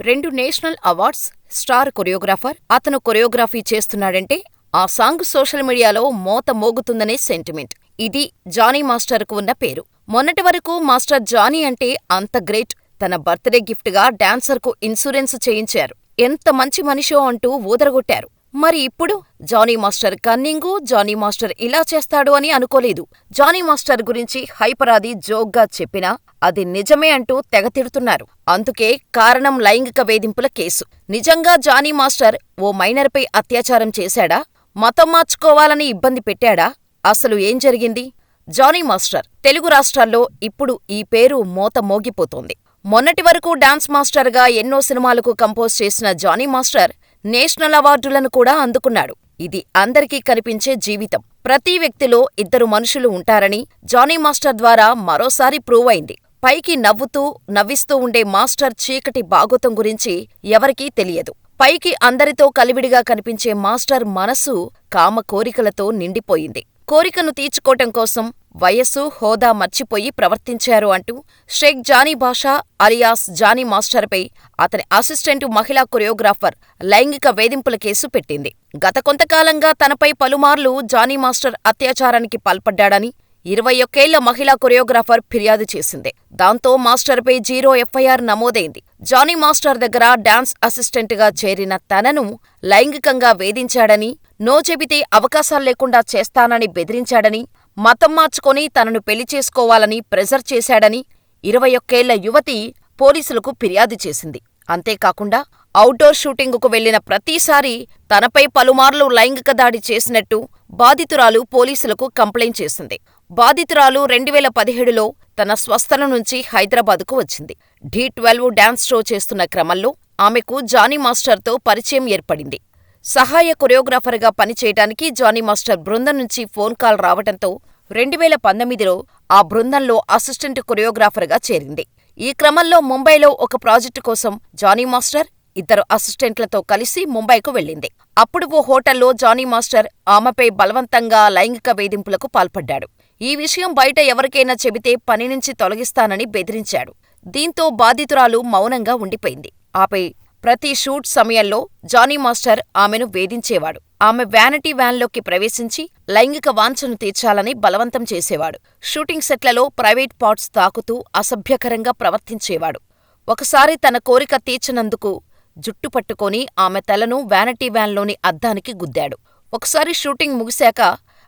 రెండు national awards, star choreographer, అతను choreography చేస్తున్నాడంటే ఆ సాంగ్ సోషల్ మీడియాలో మోత మోగుతుందనే సెంటిమెంట్. ఇది జానీ మాస్టర్కు ఉన్న పేరు. మొన్నటి వరకు మాస్టర్ జానీ అంటే అంత గ్రేట్. తన బర్త్డే గిఫ్ట్గా డాన్సర్కు ఇన్సూరెన్స్ చేయించారు. ఎంత మంచి మనిషో అంటూ ఊదరగొట్టారు. మరి ఇప్పుడు Jani master cunning, Jani master ఇలా చేస్తాడు అని అనుకోలేదు. జానీ మాస్టర్ గురించి హైపరాది జోక్గా చెప్పినా అది నిజమే అంటూ తెగతిడుతున్నారు అందుకే కారణం లైంగిక వేధింపుల కేసు. నిజంగా జానీ మాస్టర్ ఓ మైనర్పై అత్యాచారం చేశాడా? మతం మార్చుకోవాలని ఇబ్బంది పెట్టాడా? అసలు ఏం జరిగింది? జానీ మాస్టర్ తెలుగు రాష్ట్రాల్లో ఇప్పుడు ఈ పేరు మోత మోగిపోతోంది. మొన్నటి వరకు డాన్స్ మాస్టర్గా ఎన్నో సినిమాలకు కంపోజ్ చేసిన జానీ మాస్టర్ నేషనల్ అవార్డులను కూడా అందుకున్నాడు. ఇది అందరికీ కనిపించే జీవితం. ప్రతి వ్యక్తిలో ఇద్దరు మనుషులు ఉంటారని జానీ మాస్టర్ ద్వారా మరోసారి ప్రూవ్ అయింది. పైకి నవ్వుతూ, నవ్విస్తూ ఉండే మాస్టర్ చీకటి బాగోతం గురించి ఎవరికీ తెలియదు. పైకి అందరితో కలివిడిగా కనిపించే మాస్టర్ మనసు కామ కోరికలతో నిండిపోయింది. కోరికను తీర్చుకోటం కోసం వయస్సు, హోదా మర్చిపోయి ప్రవర్తించారు అంటూ షేక్ జానీ బాషా అలియాస్ జానీ మాస్టర్పై అతని అసిస్టెంటు మహిళా కొరియోగ్రాఫర్ లైంగిక వేధింపుల కేసు పెట్టింది. గత కొంతకాలంగా తనపై పలుమార్లు జానీ మాస్టర్ అత్యాచారానికి పాల్పడ్డాడని ఇరవై ఒక్కేళ్ళ మహిళా కొరియోగ్రాఫర్ ఫిర్యాదు చేసింది. దాంతో మాస్టర్పై జీరో ఎఫ్ఐఆర్ నమోదైంది. జానీ మాస్టర్ దగ్గర డాన్స్ అసిస్టెంట్గా చేరిన తనను లైంగికంగా వేధించాడని, నో చెబితే అవకాశాల్లేకుండా చేస్తానని బెదిరించాడని, మతం మార్చుకొని తనను పెళ్ళి చేసుకోవాలని ప్రెజర్ చేశాడని ఇరవై ఒక్కేళ్ళ యువతి పోలీసులకు ఫిర్యాదు చేసింది. అంతేకాకుండా ఔట్డోర్ షూటింగుకు వెళ్ళిన ప్రతిసారీ తనపై పలుమార్లు లైంగిక దాడి చేసినట్టు బాధితురాలు పోలీసులకు కంప్లైంట్ చేసింది. బాధితురాలు రెండువేల పదిహేడులో తన స్వస్థలం నుంచి హైదరాబాదుకు వచ్చింది. ఢీ ట్వెల్వ్ డాన్స్ షో చేస్తున్న క్రమంలో ఆమెకు జానీ మాస్టర్తో పరిచయం ఏర్పడింది. సహాయ కొరియోగ్రాఫర్గా పనిచేయటానికి జానీ మాస్టర్ బృందం నుంచి ఫోన్ కాల్ రావటంతో రెండువేల పంతొమ్మిదిలో ఆ బృందంలో అసిస్టెంట్ కొరియోగ్రాఫర్గా చేరింది. ఈ క్రమంలో ముంబైలో ఒక ప్రాజెక్టు కోసం జానీ మాస్టర్, ఇద్దరు అసిస్టెంట్లతో కలిసి ముంబైకు వెళ్ళింది. అప్పుడు ఓ హోటల్లో జానీ మాస్టర్ ఆమెపై బలవంతంగా లైంగిక వేధింపులకు పాల్పడ్డాడు. ఈ విషయం బయట ఎవరికైనా చెబితే పని నుంచి తొలగిస్తానని బెదిరించాడు. దీంతో బాధితురాలు మౌనంగా ఉండిపోయింది. ఆపై ప్రతి షూట్ సమయంలో జానీ మాస్టర్ ఆమెను వేధించేవాడు. ఆమె వ్యానిటీ వ్యాన్లోకి ప్రవేశించి లైంగిక వాంఛను తీర్చాలని బలవంతం చేసేవాడు. షూటింగ్ సెట్లలో ప్రైవేట్ పార్ట్స్ తాకుతూ అసభ్యకరంగా ప్రవర్తించేవాడు. ఒకసారి తన కోరిక తీర్చినందుకు జుట్టు పట్టుకొని ఆమె తలను వ్యానిటీ వ్యాన్లోని అద్దానికి గుద్దాడు. ఒకసారి షూటింగ్ ముగిశాక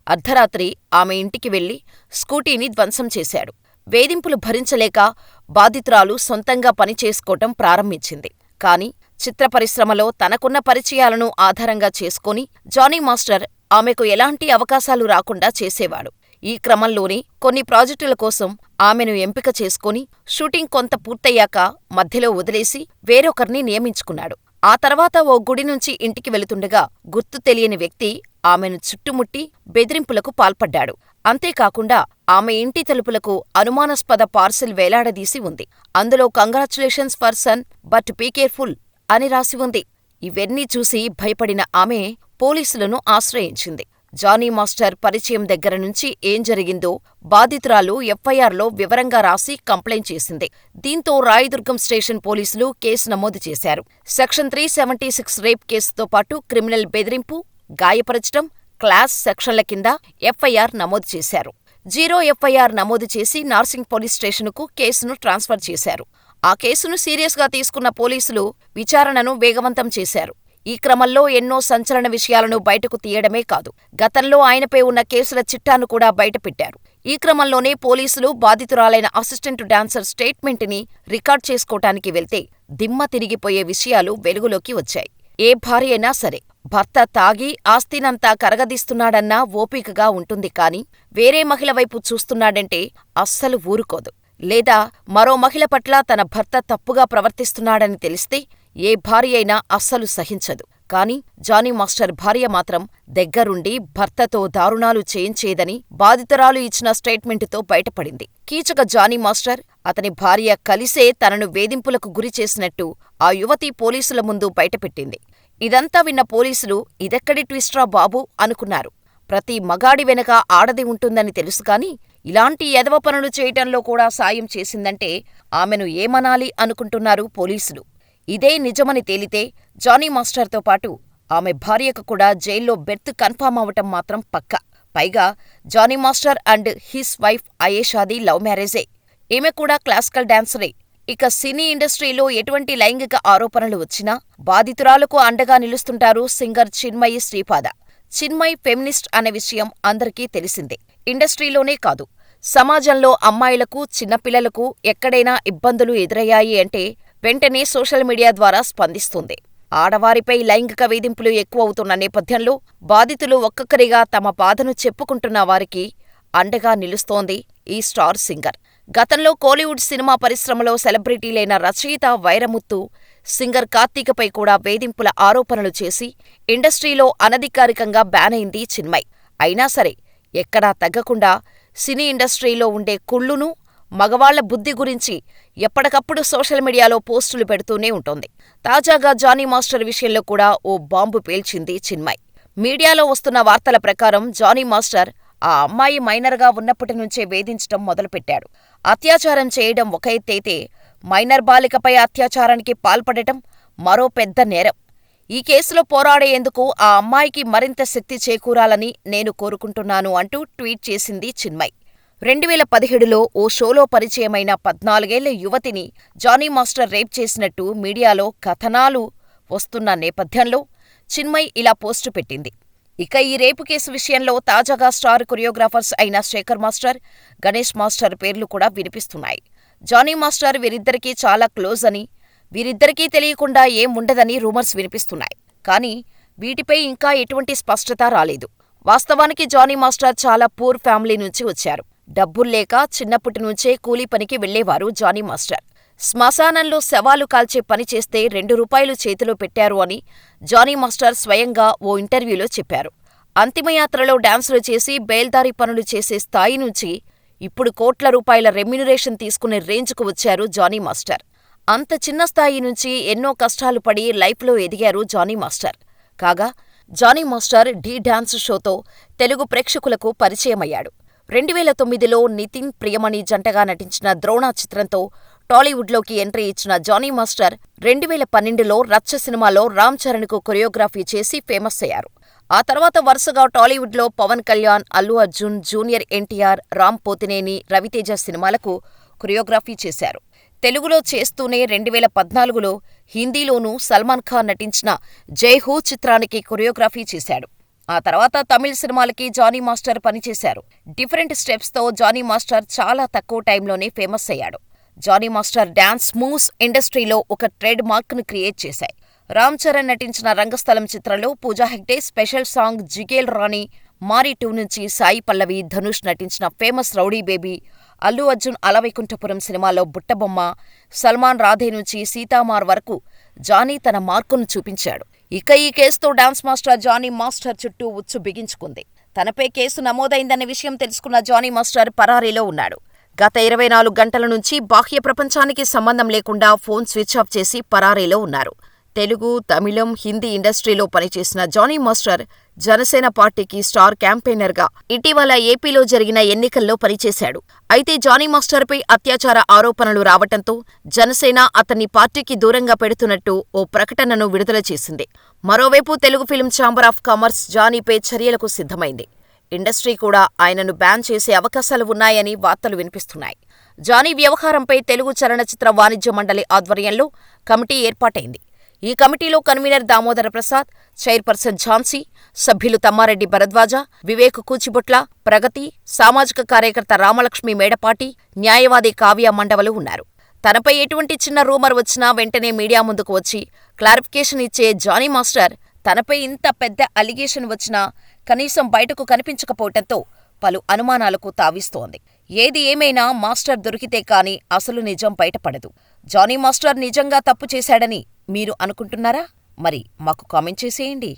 అర్ధరాత్రి ఆమె ఇంటికి వెళ్ళి స్కూటీని ధ్వంసం చేశాడు. వేధింపులు భరించలేక బాధితురాలు సొంతంగా పనిచేసుకోవటం ప్రారంభించింది. కాని చిత్ర పరిశ్రమలో తనకున్న పరిచయాలను ఆధారంగా చేసుకుని జానీ మాస్టర్ ఆమెకు ఎలాంటి అవకాశాలు రాకుండా చేసేవాడు. ఈ క్రమంలోనే కొన్ని ప్రాజెక్టుల కోసం ఆమెను ఎంపిక చేసుకుని షూటింగ్ కొంత పూర్తయ్యాక మధ్యలో వదిలేసి వేరొకర్ని నియమించుకున్నాడు. ఆ తర్వాత ఓ గుడి నుంచి ఇంటికి వెళుతుండగా గుర్తు తెలియని వ్యక్తి ఆమెను చుట్టుముట్టి బెదిరింపులకు పాల్పడ్డాడు. అంతేకాకుండా ఆమె ఇంటి తలుపులకు అనుమానాస్పద పార్సిల్ వేలాడదీసి ఉంది. అందులో congratulations for son but be careful అని రాసి ఉంది. ఇవన్నీ చూసి భయపడిన ఆమె పోలీసులను ఆశ్రయించింది. జానీ మాస్టర్ పరిచయం దగ్గర నుంచి ఏం జరిగిందో బాధితురాలు ఎఫ్ఐఆర్లో వివరంగా రాసి కంప్లైంట్ చేసింది. దీంతో రాయదుర్గం స్టేషన్ పోలీసులు కేసు నమోదు చేశారు. Section three seventy six rape కేసుతో పాటు క్రిమినల్ బెదిరింపు, గాయపరచటం, క్లాస్ సెక్షన్ల కింద ఎఫ్ఐఆర్ నమోదు చేశారు. జీరో ఎఫ్ఐఆర్ నమోదు చేసి నార్సింగ్ పోలీస్ స్టేషనుకు కేసును ట్రాన్స్ఫర్ చేశారు. ఆ కేసును సీరియస్గా తీసుకున్న పోలీసులు విచారణను వేగవంతం చేశారు. ఈ క్రమంలో ఎన్నో సంచలన విషయాలను బయటకు తీయడమే కాదు, గతంలో ఆయనపై ఉన్న కేసుల చిట్టాను కూడా బయటపెట్టారు. ఈ క్రమంలోనే పోలీసులు బాధితురాలైన అసిస్టెంట్ డాన్సర్ స్టేట్మెంట్ని రికార్డ్ చేసుకోటానికి వెళ్తే దిమ్మ తిరిగిపోయే విషయాలు వెలుగులోకి వచ్చాయి. ఏ భార్యైనా సరే భర్త తాగి ఆస్తినంతా కరగదీస్తున్నాడన్నా ఓపికగా ఉంటుంది కాని వేరే మహిళ వైపు చూస్తున్నాడంటే అస్సలు ఊరుకోదు. లేదా మరో మహిళ పట్ల తన భర్త తప్పుగా ప్రవర్తిస్తున్నాడని తెలిస్తే ఏ భార్య అయినా అస్సలు సహించదు. కాని జానీ మాస్టర్ భార్య మాత్రం దగ్గరుండి భర్తతో దారుణాలు చేయించేదని బాధితురాలు ఇచ్చిన స్టేట్మెంటుతో బయటపడింది. కీచక జానీ మాస్టర్, అతని భార్య కలిసే తనను వేధింపులకు గురి చేసినట్టు ఆ యువతి పోలీసుల ముందు బయటపెట్టింది. ఇదంతా విన్న పోలీసులు ఇదెక్కడి ట్విస్ట్రా బాబూ అనుకున్నారు. ప్రతి మగాడి వెనక ఆడది ఉంటుందని తెలుసుగాని ఇలాంటి ఎదవ పనులు చేయటంలో కూడా సాయం చేసిందంటే ఆమెను ఏమనాలి అనుకుంటున్నారు పోలీసులు. ఇదే నిజమని తేలితే జానీ మాస్టర్తో పాటు ఆమె భార్యకు కూడా జైల్లో బెర్త్ కన్ఫర్మ్ అవటం మాత్రం పక్కా. పైగా Jani master and his wife అయేషాది love మ్యారేజే. ఈమె కూడా క్లాసికల్ డాన్సరే. ఇక సినీ ఇండస్ట్రీలో ఎటువంటి లైంగిక ఆరోపణలు వచ్చినా బాధితురాలకు అండగా నిలుస్తుంటారు సింగర్ చిన్మయి శ్రీపాద. చిన్మయ్ ఫెమినిస్ట్ అనే విషయం అందరికీ తెలిసిందే. ఇండస్ట్రీలోనే కాదు, సమాజంలో అమ్మాయిలకు, చిన్నపిల్లలకు ఎక్కడైనా ఇబ్బందులు ఎదురయ్యాయి అంటే వెంటనే సోషల్ మీడియా ద్వారా స్పందిస్తుంది. ఆడవారిపై లైంగిక వేధింపులు ఎక్కువవుతున్న నేపథ్యంలో బాధితులు ఒక్కొక్కరిగా తమ బాధను చెప్పుకుంటున్న వారికి అండగా నిలుస్తోంది ఈ స్టార్ సింగర్. గతంలో కోలీవుడ్ సినిమా పరిశ్రమలో సెలబ్రిటీలైన రచయిత వైరముత్తు, సింగర్ కార్తీకపై కూడా వేధింపుల ఆరోపణలు చేసి ఇండస్ట్రీలో అనధికారికంగా బ్యాన్ అయింది చిన్మయ్. అయినా సరే ఎక్కడా తగ్గకుండా సినీ ఇండస్ట్రీలో ఉండే కుళ్ళును, మగవాళ్ళ బుద్ధి గురించి ఎప్పటికప్పుడు సోషల్ మీడియాలో పోస్టులు పెడుతూనే ఉంటుంది. తాజాగా జానీ మాస్టర్ విషయంలో కూడా ఓ బాంబు పేల్చింది చిన్మయ్. మీడియాలో వస్తున్న వార్తల ప్రకారం జానీ మాస్టర్ ఆ అమ్మాయి మైనర్గా ఉన్నప్పటి నుంచే వేధించటం మొదలుపెట్టాడు. అత్యాచారం చేయడం ఒక ఎత్తైతే మైనర్ బాలికపై అత్యాచారానికి పాల్పడటం మరో పెద్ద నేరం. ఈ కేసులో పోరాడేందుకు ఆ అమ్మాయికి మరింత శక్తి చేకూరాలని నేను కోరుకుంటున్నాను అంటూ ట్వీట్ చేసింది చిన్మయి. రెండువేల పదిహేడులో ఓ షోలో పరిచయమైన పద్నాలుగేళ్ళ యువతిని జానీ మాస్టర్ రేప్ చేసినట్టు మీడియాలో కథనాలు వస్తున్న నేపథ్యంలో చిన్మయి ఇలా పోస్టు పెట్టింది. ఇక ఈ రేపు కేసు విషయంలో తాజాగా స్టార్ కొరియోగ్రాఫర్స్ అయిన శేఖర్ మాస్టర్, గణేష్ మాస్టర్ పేర్లు కూడా వినిపిస్తున్నాయి. జానీ మాస్టర్ వీరిద్దరికీ చాలా క్లోజ్ అని, వీరిద్దరికీ తెలియకుండా ఏం ఉండదని రూమర్స్ వినిపిస్తున్నాయి. కానీ వీటిపై ఇంకా ఎటువంటి స్పష్టత రాలేదు. వాస్తవానికి జానీ మాస్టర్ చాలా పూర్ ఫ్యామిలీ నుంచి వచ్చారు. డబ్బుల్లేక చిన్నప్పటి నుంచే కూలీ పనికి వెళ్ళేవారు జానీ మాస్టర్. శ్మశానంలో శవాలు కాల్చే పని చేస్తే రెండు రూపాయలు చేతిలో పెట్టారు అని జానీ మాస్టర్ స్వయంగా ఓ ఇంటర్వ్యూలో చెప్పారు. అంతిమయాత్రలో డాన్సులు చేసి బయల్దారీ పనులు చేసే స్థాయి నుంచి ఇప్పుడు కోట్ల రూపాయల రెమ్యునరేషన్ తీసుకునే రేంజ్కు వచ్చారు జానీ మాస్టర్. అంత చిన్న స్థాయి నుంచి ఎన్నో కష్టాలు పడి లైఫ్లో ఎదిగారు జానీ మాస్టర్. కాగా జానీ మాస్టర్ ఢీ డాన్స్ షోతో తెలుగు ప్రేక్షకులకు పరిచయమయ్యాడు. రెండువేల తొమ్మిదిలో నితిన్, ప్రియమణి జంటగా నటించిన ద్రోణ చిత్రంతో టాలీవుడ్లోకి ఎంట్రీ ఇచ్చిన జానీ మాస్టర్ రెండువేల పన్నెండులో రచ్చ సినిమాలో రామ్ చరణ్కు కొరియోగ్రఫీ చేసి ఫేమస్ అయ్యారు. ఆ తర్వాత వరుసగా టాలీవుడ్లో పవన్ కళ్యాణ్, అల్లు అర్జున్, జూనియర్ ఎన్టీఆర్, రామ్ పోతినేని, రవితేజ సినిమాలకు కొరియోగ్రఫీ చేశారు. తెలుగులో చేస్తూనే రెండువేల పద్నాలుగులో హిందీలోనూ సల్మాన్ ఖాన్ నటించిన జై హో చిత్రానికి కొరియోగ్రఫీ చేశాడు. ఆ తర్వాత తమిళ్ సినిమాలకి జానీ మాస్టర్ పనిచేశారు. డిఫరెంట్ స్టెప్స్తో జానీ మాస్టర్ చాలా తక్కువ టైంలోనే ఫేమస్ అయ్యాడు. జానీ మాస్టర్ డాన్స్ మూవ్స్ ఇండస్ట్రీలో ఒక ట్రేడ్ మార్క్ను క్రియేట్ చేశాయి. రామ్ చరణ్ నటించిన రంగస్థలం చిత్రంలో పూజా హెగ్డే స్పెషల్ సాంగ్ జిగేల్ రాణి, మారి టూ నుంచి సాయి పల్లవి, ధనుష్ నటించిన famous rowdy baby, Allu Arjun Ala Vaikunthapuram సినిమాలో బుట్టబొమ్మ, సల్మాన్ రాధే నుంచి సీతామార్ వరకు జానీ తన మార్కును చూపించాడు. ఇక ఈ కేసుతో డాన్స్ మాస్టర్ జానీ మాస్టర్ చుట్టూ ఉచ్చు బిగించుకుంది. తనపై కేసు నమోదైందన్న విషయం తెలుసుకున్న జానీ మాస్టర్ పరారీలో ఉన్నాడు. గత ఇరవై నాలుగు గంటల నుంచి బాహ్య ప్రపంచానికి సంబంధం లేకుండా ఫోన్ స్విచ్ ఆఫ్ చేసి పరారీలో ఉన్నారు. తెలుగు, తమిళం, హిందీ ఇండస్ట్రీలో పనిచేసిన జానీ మాస్టర్ జనసేన పార్టీకి స్టార్ క్యాంపెయినర్గా ఇటీవల ఏపీలో జరిగిన ఎన్నికల్లో పనిచేశాడు. అయితే జానీ మాస్టర్పై అత్యాచార ఆరోపణలు రావటంతో జనసేన అతన్ని పార్టీకి దూరంగా పెడుతున్నట్టు ఓ ప్రకటనను విడుదల చేసింది. మరోవైపు Telugu film chamber of commerce జానీపై చర్యలకు సిద్ధమైంది. ఇండస్ట్రీ కూడా ఆయనను బ్యాన్ చేసే అవకాశాలు ఉన్నాయని వార్తలు వినిపిస్తున్నాయి. జానీ వ్యవహారంపై తెలుగు చలనచిత్ర వాణిజ్య మండలి ఆధ్వర్యంలో కమిటీ ఏర్పాటైంది. ఈ కమిటీలో కన్వీనర్ దామోదర ప్రసాద్, చైర్పర్సన్ ఝాన్సీ, సభ్యులు తమ్మారెడ్డి భరద్వాజ, వివేక్ కూచిబుట్ల ప్రగతి, సామాజిక కార్యకర్త రామలక్ష్మి మేడపాటి, న్యాయవాది కావ్య మండవలు ఉన్నారు. తనపై ఎటువంటి చిన్న రూమర్ వచ్చినా వెంటనే మీడియా ముందుకు వచ్చి క్లారిఫికేషన్ ఇచ్చే జానీ మాస్టర్ తనపై ఇంత పెద్ద అలిగేషన్ వచ్చినా కనీసం బయటకు కనిపించకపోవటంతో పలు అనుమానాలకు తావిస్తోంది. ఏది ఏమైనా మాస్టర్ దొరికితే కాని అసలు నిజం బయటపడదు. జానీ మాస్టర్ నిజంగా తప్పు చేశాడని మీరు అనుకుంటున్నారా? మరి మాకు కామెంట్ చేసేయండి.